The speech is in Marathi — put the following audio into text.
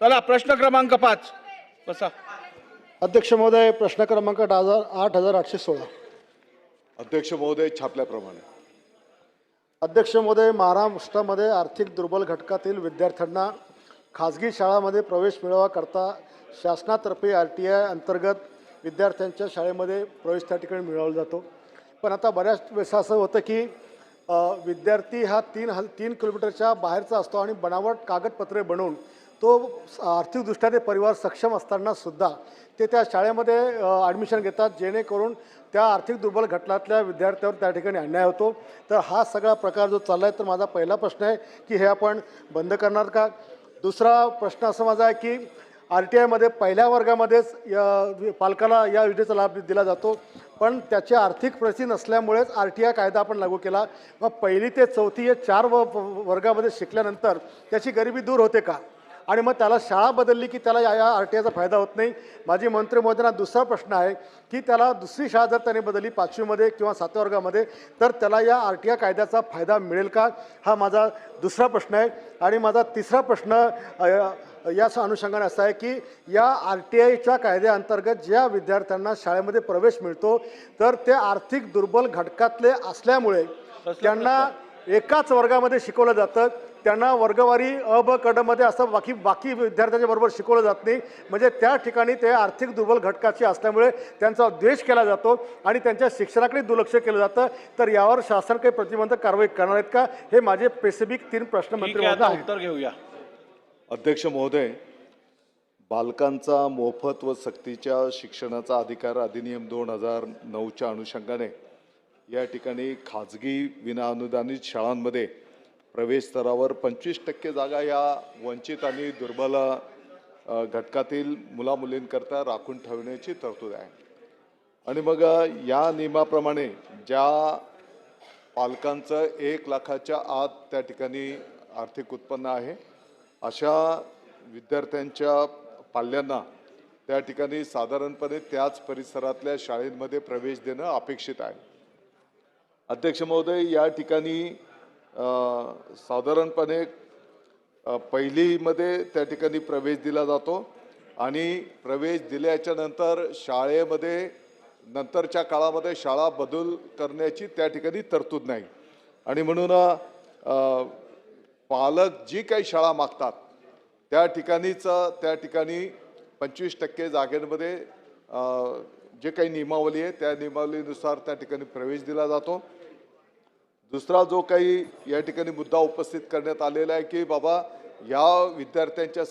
चला प्रश्न क्रमांक पाच. बसा. अध्यक्ष महोदय प्रश्न क्रमांक आठ हजार आठ हजार आठशे सोळा. अध्यक्ष महोदय छापल्याप्रमाणे. अध्यक्ष महोदय महाराष्ट्रामध्ये आर्थिक दुर्बल घटकातील विद्यार्थ्यांना खाजगी शाळांमध्ये प्रवेश मिळवा करता शासनातर्फे आर टी आय अंतर्गत विद्यार्थ्यांच्या शाळेमध्ये प्रवेश त्या ठिकाणी मिळवला जातो. पण आता बऱ्याच वेळेस असं होतं की अ, विद्यार्थी हा तीन हल तीन किलोमीटरच्या बाहेरचा असतो आणि बनावट कागदपत्रे बनवून तो आर्थिकदृष्ट्या ते परिवार सक्षम असताना सुद्धा ते त्या शाळेमध्ये ॲडमिशन घेतात जेणेकरून त्या आर्थिक दुर्बल घटनातल्या विद्यार्थ्यावर त्या ठिकाणी अन्याय होतो. तर हा सगळा प्रकार जो चालला आहे तर माझा पहिला प्रश्न आहे की हे आपण बंद करणार का? दुसरा प्रश्न असा माझा आहे की आर टी आयमध्ये पहिल्या वर्गामध्येच या पालकाला या योजनेचा लाभ दिला जातो. पण त्याची आर्थिक परिस्थिती नसल्यामुळेच आर टी आय कायदा आपण लागू केला. मग पहिली ते चौथी हे चार व वर्गामध्ये शिकल्यानंतर त्याची गरिबी दूर होते का? आणि मग त्याला शाळा बदलली की त्याला या या आर टी आयचा फायदा होत नाही. माझी मंत्री महोदयांना दुसरा प्रश्न आहे की त्याला दुसरी शाळा जर त्याने बदलली पाचवीमध्ये किंवा सातव्या वर्गामध्ये तर त्याला या आर टी आय कायद्याचा फायदा मिळेल का? हा माझा दुसरा प्रश्न आहे. आणि माझा तिसरा प्रश्न या अनुषंगाने असा आहे की या आर टी आयच्या कायद्याअंतर्गत ज्या विद्यार्थ्यांना शाळेमध्ये प्रवेश मिळतो तर ते आर्थिक दुर्बल घटकातले असल्यामुळे त्यांना एकाच वर्गामध्ये शिकवलं जातं. त्यांना वर्गवारी अ ब कडमध्ये असं बाकी बाकी विद्यार्थ्यांच्या बरोबर शिकवलं जात नाही. म्हणजे त्या ठिकाणी ते आर्थिक दुर्बल घटकाचे असल्यामुळे त्यांचा द्वेष केला जातो आणि त्यांच्या शिक्षणाकडे दुर्लक्ष केलं जातं. तर यावर शासन काही प्रतिबंधक कारवाई करणार आहेत का? हे माझे स्पेसिफिक तीन प्रश्न मंत्री उत्तर घेऊया. अध्यक्ष महोदय बालकांचा मोफत व सक्तीच्या शिक्षणाचा अधिकार अधिनियम दोन हजार नऊच्या अनुषंगाने या ठिकाणी खाजगी विनाअनुदानित शाळांमध्ये प्रवेश स्तरावर पंचवीस टक्के जागा या वंचित आणि दुर्बल घटकातील मुलामुलींकरता राखून ठेवण्याची तरतूद आहे. आणि मग या नियमाप्रमाणे ज्या पालकांचं एक लाखाच्या आत त्या ठिकाणी आर्थिक उत्पन्न आहे अशा विद्यार्थ्यांच्या पाल्यांना त्या ठिकाणी साधारणपणे त्याच परिसरातल्या शाळेमध्ये प्रवेश देणं अपेक्षित आहे. अध्यक्ष महोदय या ठिकाणी साधारणपणे पहिलीमध्ये त्या ठिकाणी प्रवेश दिला जातो आणि प्रवेश दिल्याच्या नंतर शाळेमध्ये नंतरच्या काळामध्ये शाळा बदल करण्याची त्या ठिकाणी तरतूद नाही. आणि म्हणून पालक जी काही शाळा मागतात त्या ठिकाणीच त्या ठिकाणी पंचवीस टक्के जागेमध्ये जे काही नियमावली आहे त्या नियमावलीनुसार त्या ठिकाणी प्रवेश दिला जातो. दुसरा जो काही या ठिकाणी मुद्दा उपस्थित करण्यात आलेला आहे की बाबा या विद्यार्थ्यांच्यासाठी